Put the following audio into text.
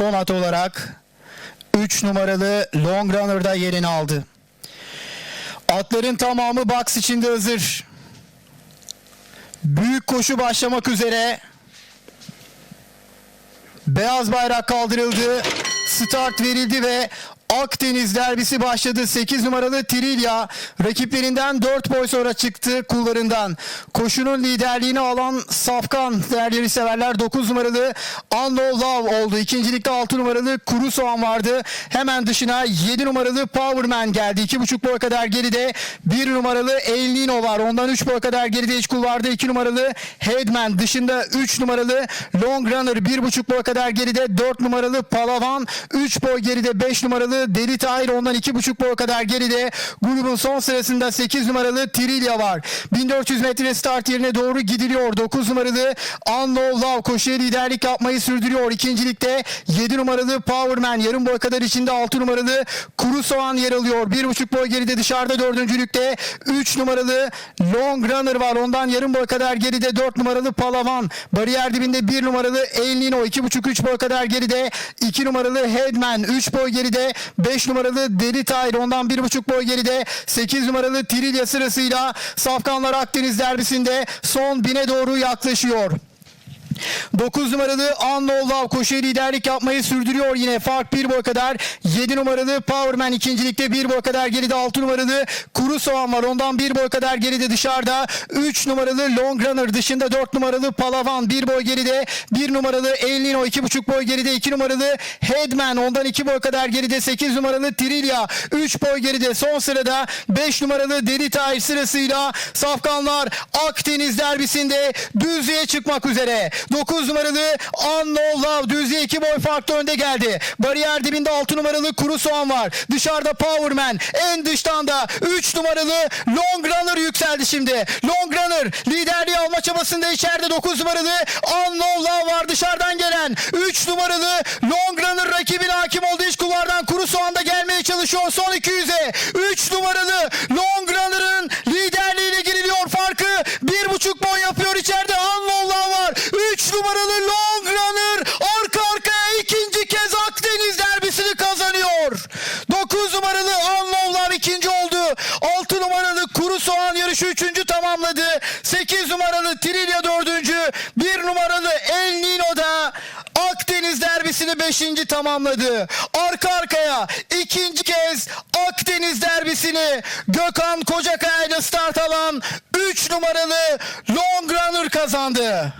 son olarak 3 numaralı Long Runner'da yerini aldı. Atların tamamı box içinde hazır. Büyük koşu başlamak üzere. Beyaz bayrak kaldırıldı. Start verildi ve Akdeniz derbisi başladı. 8 numaralı Trilya rakiplerinden 4 boy sonra çıktı kullarından. Koşunun liderliğini alan Safkan değerleri severler. 9 numaralı Unknown Love oldu. İkincilikte 6 numaralı Kuru Soğan vardı. Hemen dışına 7 numaralı Powerman geldi. 2,5 boy kadar geride 1 numaralı El Nino var. Ondan 3 boy kadar geride iç kulvarda 2 numaralı Headman. Dışında 3 numaralı Long Runner 1,5 boy kadar geride 4 numaralı Palavan 3 boy geride 5 numaralı Deli Tahir ondan 2,5 boy kadar geride. Grubun son sırasında 8 numaralı Trilya var. 1400 metre start yerine doğru gidiliyor. 9 numaralı Unknown Love koşuya liderlik yapmayı sürdürüyor. İkincilikte 7 numaralı Powerman yarım boy kadar içinde 6 numaralı Kuru Soğan yer alıyor. 1,5 boy geride dışarıda dördüncülükte 3 numaralı Long Runner var. Ondan yarım boy kadar geride 4 numaralı Palavan bariyer dibinde 1 numaralı El Nino. 2,5-3 boy kadar geride 2 numaralı Headman. 3 boy geride 5 numaralı Deli Tahir ondan 1,5 boy geride 8 numaralı Trilya sırasıyla Safkanlar Akdeniz derbisinde son bine doğru yaklaşıyor. 9 numaralı Unknown Love koşuya liderlik yapmayı sürdürüyor yine. Fark 1 boy kadar. 7 numaralı Powerman ikincilikte 1 boy kadar geride. 6 numaralı Kuru Soğan var. Ondan 1 boy kadar geride dışarıda. 3 numaralı Long Runner dışında 4 numaralı Palavan 1 boy geride. 1 numaralı El Nino 2,5 boy geride. 2 numaralı Headman ondan 2 boy kadar geride. 8 numaralı Trilya 3 boy geride. Son sırada 5 numaralı Deli Tahir sırasıyla Safkanlar Akdeniz derbisinde düzlüğe çıkmak üzere. 9 numaralı Unknown Love düzlüğe 2 boy farklı önde geldi. Bariyer dibinde 6 numaralı Kuru Soğan var. Dışarıda Powerman. En dıştan da 3 numaralı Long Runner yükseldi şimdi. Long Runner liderliği alma çabasında içeride 9 numaralı Unknown Love var dışarıdan gelen. 3 numaralı Long Runner rakibine hakim olduğu iç kulvardan Kuru Soğan da gelmeye çalışıyor son 200'e. 3 numaralı Long Runner'ın liderliğine giriliyor farkı. 1,5 boy yapıyor içeride Unknown Love var. 3 numaralı Long Runner arka arkaya ikinci kez Akdeniz derbisini kazanıyor. 9 numaralı Love ikinci oldu. 6 numaralı Kuru Soğan yarışı üçüncü tamamladı. 8 numaralı Trilya dördüncü. 1 numaralı El Nino da Akdeniz derbisini 5. tamamladı. Arka arkaya ikinci kez Akdeniz derbisini Gökhan Kocakaya ile start alan 3 numaralı Long Runner kazandı.